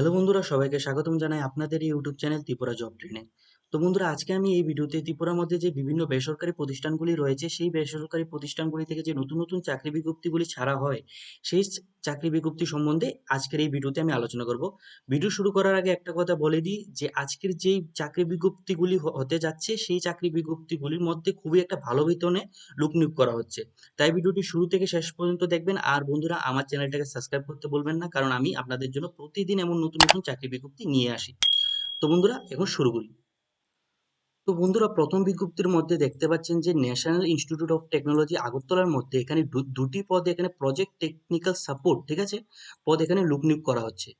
Hello বন্ধুরা সবাইকে স্বাগতম জানাই আপনাদের ইউটিউব চ্যানেল ত্রিপুরা জব ট্রেনে। তো বন্ধুরা, আজকে আমি এই ভিডিওতে ত্রিপুরার মধ্যে যে বিভিন্ন বেসরকারি প্রতিষ্ঠানগুলি রয়েছে, সেই বেসরকারি প্রতিষ্ঠানগুলি থেকে যে নতুন নতুন চাকরি বিজ্ঞপ্তিগুলি ছাড়া হয়, সেই চাকরি বিজ্ঞপ্তি সম্বন্ধে আজকের এই ভিডিওতে আমি আলোচনা করব। ভিডিও শুরু করার আগে একটা কথা বলে দিই যে, আজকের যেই চাকরি বিজ্ঞপ্তিগুলি হতে যাচ্ছে, সেই চাকরি বিজ্ঞপ্তিগুলির মধ্যে খুবই একটা ভালো বেতনে লোক নিয়োগ করা হচ্ছে। তাই ভিডিওটি শুরু থেকে শেষ পর্যন্ত দেখবেন। আর বন্ধুরা, আমার চ্যানেলটাকে সাবস্ক্রাইব করতে বলবেন না, কারণ আমি আপনাদের জন্য প্রতিদিন এমন নতুন নতুন চাকরি বিজ্ঞপ্তি নিয়ে আসি। তো বন্ধুরা, এখন শুরু করি। তো বন্ধুরা প্রথম বিজ্ঞপ্তির মধ্যে দেখতে পাচ্ছেন যে ন্যাশনাল ইনস্টিটিউট অফ টেকনোলজি আগরতলার মধ্যে এখানে দুটি পদে এখানে প্রজেক্ট টেকনিক্যাল সাপোর্ট ঠিক আছে? পদ এখানে লোক করা হচ্ছে।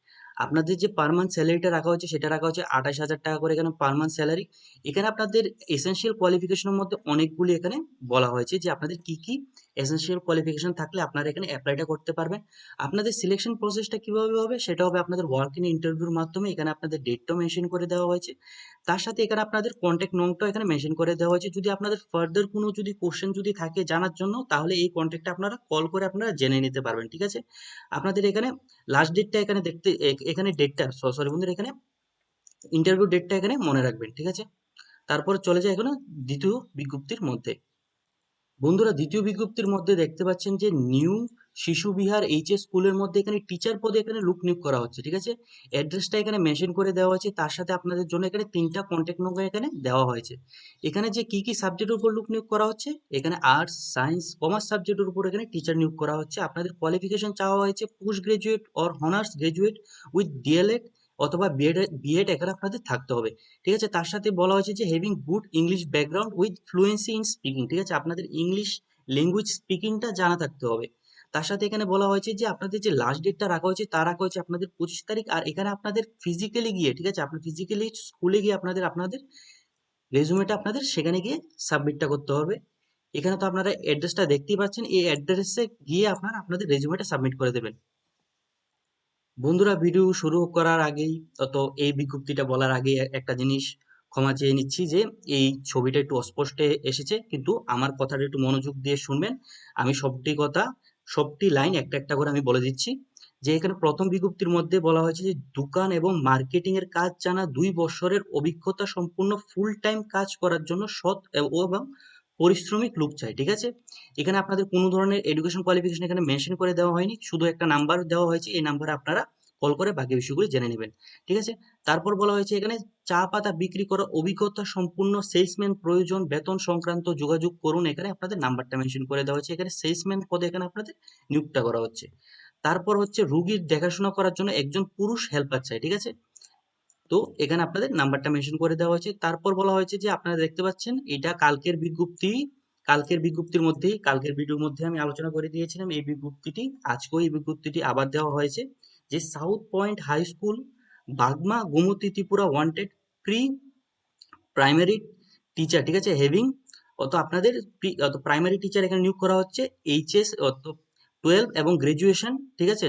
আপনাদের যে পার মান্থ স্যালারিটা রাখা হচ্ছে, সেটা রাখা হচ্ছে আঠাশ হাজার টাকা করে এখানে পার মান্থ স্যালারি এখানে আপনাদের এসেনশিয়াল কোয়ালিফিকেশনের মধ্যে অনেকগুলি এখানে বলা হয়েছে যে আপনাদের কি কি এসেনশিয়াল কোয়ালিফিকেশন থাকলে আপনারা এখানে অ্যাপ্লাইটা করতে পারবেন। আপনাদের সিলেকশন প্রসেসটা কীভাবে হবে, সেটা হবে আপনাদের ওয়ার্ক ইন ইন্টারভিউর মাধ্যমে। এখানে আপনাদের ডেটটাও মেনশন করে দেওয়া হয়েছে। তার সাথে এখানে আপনাদের কন্ট্যাক্ট নম্বরটাও এখানে মেনশন করে দেওয়া হয়েছে। যদি আপনাদের ফার্দার কোনো যদি কোশ্চেন যদি থাকে জানার জন্য, তাহলে এই কন্ট্যাক্টটা আপনারা কল করে আপনারা জেনে নিতে পারবেন, ঠিক আছে? আপনাদের এখানে লাস্ট ডেটটা এখানে দেখতে এখানে ডেটটা সরি বন্ধুরা, এখানে ইন্টারভিউ ডেটটা এখানে মনে রাখবেন, ঠিক আছে? তারপর চলে যায় এখানে দ্বিতীয় বিজ্ঞপ্তির মধ্যে। বন্ধুরা, দ্বিতীয় বিজ্ঞপ্তির মধ্যে দেখতে পাচ্ছেন যে নিউ শিশু বিহার এইচএস স্কুলের মধ্যে এখানে টিচার পদে এখানে লুক নিয়োগ করা হচ্ছে, ঠিক আছে? অ্যাড্রেসটা এখানে মেনশন করে দেওয়া হয়েছে, তার সাথে আপনাদের জন্য এখানে তিনটা কন্ট্যাক্ট নম্বর এখানে দেওয়া হয়েছে। এখানে যে কি কি সাবজেক্টের উপর লুক নিয়োগ করা হচ্ছে, এখানে আর্টস সায়েন্স কমার্স সাবজেক্টের উপর এখানে টিচার নিয়োগ করা হচ্ছে। আপনাদের কোয়ালিফিকেশন চাওয়া হয়েছে post graduate or honours graduate with D El Ed অথবা বিএড বিএড এখানে আপনাদের থাকতে হবে, ঠিক আছে? তার সাথে বলা হয়েছে যে having good English background with fluency in speaking ঠিক আছে? আপনাদের ইংলিশ ল্যাঙ্গুয়েজ স্পিকিংটা জানা থাকতে হবে। তার সাথে এখানে বলা হয়েছে যে, আপনাদের যে লাস্ট ডেটটা রাখা হয়েছে, তা রাখা হয়েছে আপনাদের পঁচিশ তারিখ। আর এখানে আপনাদের ফিজিক্যালি গিয়ে, ঠিক আছে? আপনার ফিজিক্যালি স্কুলে গিয়ে আপনাদের আপনাদের রেজুমেটা আপনাদের সেখানে গিয়ে সাবমিটটা করতে হবে। এখানে তো আপনারা অ্যাড্রেসটা দেখতেই পাচ্ছেন। এই অ্যাড্রেসে গিয়ে আপনারা আপনাদের রেজুমেটা সাবমিট করে দেবেন। বন্ধুরা ভিডিও শুরু করার আগেই তত এই বিজ্ঞপ্তিটা বলার আগে একটা জিনিস ক্ষমা চেয়ে নিচ্ছি যে, এই ছবিটা একটু অস্পষ্টে এসেছে, কিন্তু আমার কথাটা একটু মনোযোগ দিয়ে শুনবেন। আমি সবটি কথা সবটি লাইন একটা একটা করে আমি বলে দিচ্ছি। যে এখানে প্রথম বিজ্ঞপ্তির মধ্যে বলা হয়েছে যে দোকান এবং মার্কেটিং এর কাজ জানা দুই বছরের অভিজ্ঞতা সম্পূর্ণ ফুল টাইম কাজ করার জন্য সৎ এবং পরিশ্রমিক লোক চাই, ঠিক আছে? এখানে আপনাদের কোনো ধরনের এডুকেশন কোয়ালিফিকেশন এখানে মেনশন করে দেওয়া হয়নি। শুধু একটা নাম্বার দেওয়া হয়েছে। এই নাম্বারে আপনারা কল করে বাকি বিষয়গুলি জেনে নেবেন, ঠিক আছে? তারপর বলা হয়েছে এখানে, চা পাতা বিক্রি করার অভিজ্ঞতা সম্পূর্ণ সেলসম্যান প্রয়োজন, বেতন সংক্রান্ত যোগাযোগ করুন এখানে, আপনাদের নাম্বারটা মেনশন করে দেওয়া হয়েছে, এখানে সেলসম্যান পদে এখানে আপনাদের নিয়োগটা করা হচ্ছে। তারপর হচ্ছে রুগীর দেখাশোনা করার জন্য একজন পুরুষ হেল্পার চাই, ঠিক আছে? তো এখানে আপনাদের নাম্বারটা মেনশন করে দেওয়া হয়েছে। তারপর বলা হয়েছে যে, আপনারা দেখতে পাচ্ছেন, এটা কালকের বিজ্ঞপ্তি, কালকের বিজ্ঞপ্তির মধ্যেই, কালকের ভিডিওর মধ্যে আমি আলোচনা করে দিয়েছিলাম, এই বিজ্ঞপ্তিটি, আজকেও এই বিজ্ঞপ্তিটি আবার দেওয়া হয়েছে। যে south point high school Bagma, Gomati, Tripura wanted pre primary teacher ঠিক আছে? হেভিং অত আপনাদের প্রাইমারি টিচার এখানে নিয়োগ করা হচ্ছে এইচএস অত টুয়েলভ এবং গ্রাজুয়েশন ঠিক আছে?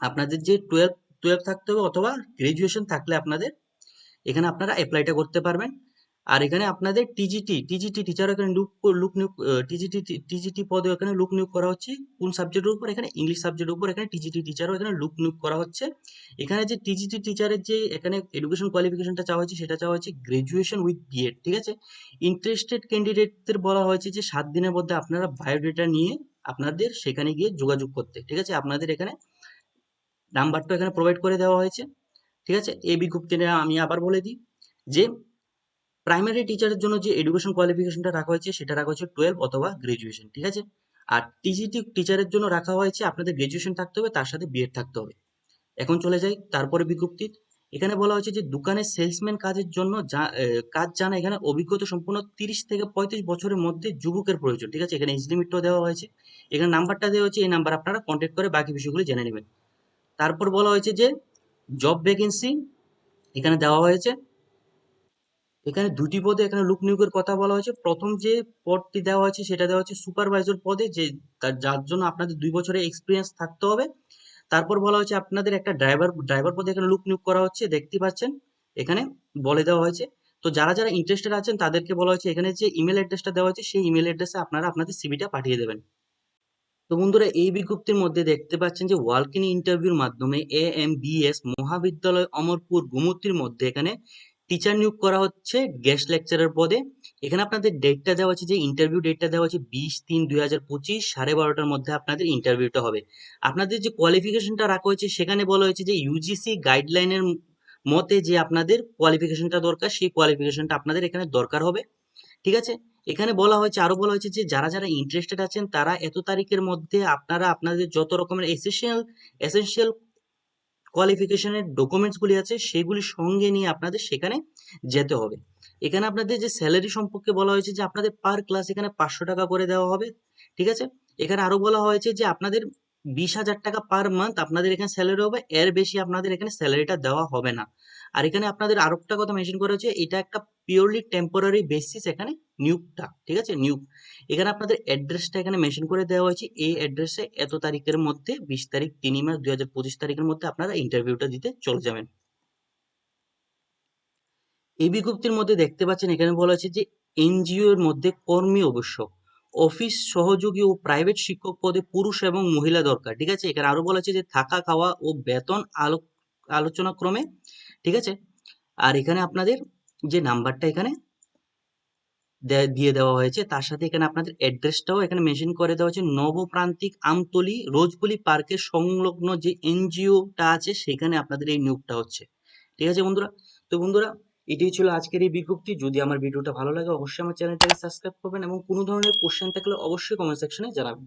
আপনাদের যে টুয়েলভ টুয়েলভ থাকতে হবে অথবা গ্রাজুয়েশন থাকলে আপনাদের এখানে আপনারা অ্যাপ্লাইটা করতে পারবেন। আর এখানে আপনাদের টিজিটি টিজিটি টিচার এখানে লুক লুক নিয়োগ টিজিটি টিজিটি পদে এখানে লুক নিয়োগ করা হচ্ছে। কোন সাবজেক্টের উপর? এখানে ইংলিশ সাবজেক্টের উপর এখানে টিজিটি টিচারও এখানে লুক নিয়োগ করা হচ্ছে। এখানে যে টিজিটি টিচারের যে এখানে এডুকেশন কোয়ালিফিকেশনটা চাওয়া হচ্ছে সেটা চাওয়া হচ্ছে গ্রাজুয়েশন উইথ বিএড ঠিক আছে? ইন্টারেস্টেড ক্যান্ডিডেটদের বলা হয়েছে যে সাত দিনের মধ্যে আপনারা বায়োডেটা নিয়ে আপনাদের সেখানে গিয়ে যোগাযোগ করতে, ঠিক আছে? আপনাদের এখানে নাম্বারটা এখানে প্রোভাইড করে দেওয়া হয়েছে, ঠিক আছে? এই বিজ্ঞপ্তিটা আমি আবার বলে দিই যে প্রাইমারি টিচারের জন্য যে এডুকেশন কোয়ালিফিকেশনটা রাখা হয়েছে, সেটা রাখা হয়েছে টুয়েলভ অথবা গ্রাজুয়েশন ঠিক আছে? আর টিজিটি টিচারের জন্য রাখা হয়েছে আপনাদের গ্রাজুয়েশন থাকতে হবে, তার সাথে বিএড থাকতে হবে। এখন চলে যাই তারপরে বিজ্ঞপ্তি এখানে বলা হয়েছে যে দোকানের সেলসম্যান কাজের জন্য কাজ জানা এখানে অভিজ্ঞতা সম্পূর্ণ তিরিশ থেকে পঁয়ত্রিশ বছরের মধ্যে যুবকের প্রয়োজন, ঠিক আছে? এখানে এজ লিমিটটাও দেওয়া হয়েছে। এখানে নাম্বারটা দেওয়া হয়েছে, এই নাম্বার আপনারা কন্ট্যাক্ট করে বাকি বিষয়গুলো জেনে নেবেন। তারপর বলা হয়েছে যে জব ভ্যাকেন্সি এখানে দেওয়া হয়েছে। এখানে দুটি পদে এখানে লোক নিয়োগের কথা বলা হয়েছে। প্রথম যে পদটি দেওয়া হয়েছে, সেটা দেওয়া হচ্ছে সুপারভাইজার পদে, যে যার জন্য আপনাদের দুই বছরের এক্সপিরিয়েন্স থাকতে হবে। তারপর বলা হয়েছে আপনাদের একটা ড্রাইভার ড্রাইভার পদে এখানে লোক নিয়োগ করা হচ্ছে, দেখতে পাচ্ছেন? এখানে বলে দেওয়া হয়েছে। তো যারা যারা ইন্টারেস্টেড আছেন, তাদেরকে বলা হয়েছে, এখানে যে ইমেল অ্যাড্রেসটা দেওয়া হয়েছে, সেই ইমেল অ্যাড্রেসে আপনারা আপনাদের সিভিটা পাঠিয়ে দেবেন। তো বন্ধুরা, এই বিজ্ঞপ্তির মধ্যে দেখতে পাচ্ছেন যে ওয়ার্ক ইন ইন্টারভিউর মাধ্যমে এ এম বি এস মহাবিদ্যালয় অমরপুর গুমতির মধ্যে এখানে টিচার নিয়োগ করা হচ্ছে গেস্ট লেকচারের পদে। এখানে আপনাদের ডেটটা দেওয়া আছে যে ইন্টারভিউ ডেটটা দেওয়া আছে বিশ তিন দুই হাজার পঁচিশ, সাড়ে বারোটার মধ্যে আপনাদের ইন্টারভিউটা হবে। আপনাদের যে কোয়ালিফিকেশনটা রাখা হয়েছে, সেখানে বলা হয়েছে যে ইউজিসি গাইডলাইনের মতে যে আপনাদের কোয়ালিফিকেশনটা দরকার, সেই কোয়ালিফিকেশনটা আপনাদের এখানে দরকার হবে। ঠিক আছে? এখানে বলা হয়েছে আরও বলা হয়েছে যে যারা যারা ইন্টারেস্টেড আছেন, তারা এত তারিখের মধ্যে আপনারা আপনাদের যত রকমের এসেন্সিয়াল এসেন্সিয়াল কোয়ালিফিকেশনের ডকুমেন্টসগুলি আছে, সেগুলি সঙ্গে নিয়ে আপনাদের সেখানে যেতে হবে। এখানে আপনাদের যে স্যালারি সম্পর্কে বলা হয়েছে যে আপনাদের পার ক্লাস এখানে পাঁচশো টাকা করে দেওয়া হবে, ঠিক আছে? এখানে আরও বলা হয়েছে যে আপনাদের বিশ হাজার টাকা পার মান্থ আপনাদের এখানে স্যালারি হবে, এর বেশি আপনাদের এখানে স্যালারিটা দেওয়া হবে না। আর এখানে আপনাদের আরও একটা কথা মেনশন করা হয়েছে, এটা একটা পিওরলি টেম্পোরারি বেসিস এখানে নিয়োগটা ঠিক আছে? নিয়োগ এখানে আপনাদের অ্যাড্রেসটা এখানে মেনশন করে দেওয়া হয়েছে, এই অ্যাড্রেসে এত তারিখের মধ্যে, বিশ তারিখ তিনই মাস দুই হাজার পঁচিশ তারিখের মধ্যে আপনারা ইন্টারভিউটা দিতে চলে যাবেন। এই বিজ্ঞপ্তির মধ্যে দেখতে পাচ্ছেন, এখানে বলা হয়েছে যে এনজিও এর মধ্যে কর্মী আবশ্যক অফিস সহযোগী ও প্রাইভেট শিক্ষক পদে পুরুষ এবং মহিলা দরকার, ঠিক আছে? এখানে আরও বলা হয়েছে যে থাকা, খাওয়া ও বেতন আলো আলোচনা ক্রমে ঠিক আছে? আর এখানে আপনাদের যে নাম্বারটা এখানে দিয়ে দেওয়া হয়েছে, তার সাথে এখানে আপনাদের অ্যাড্রেসটাও এখানে মেনশন করে দেওয়া হয়েছে। নবপ্রান্তিক আমতলি রোজগুলি পার্কের সংলগ্ন যে এনজিওটা আছে, সেখানে আপনাদের এই নিয়োগটা হচ্ছে। ঠিক আছে বন্ধুরা? তো বন্ধুরা, এটাই ছিল আজকের এই বিজ্ঞপ্তি। যদি আমার ভিডিওটা ভালো লাগে, অবশ্যই আমার চ্যানেলটাকে সাবস্ক্রাইব করবেন এবং কোনো ধরনের কোশ্চেন থাকলে অবশ্যই কমেন্ট সেকশনে জানাবেন।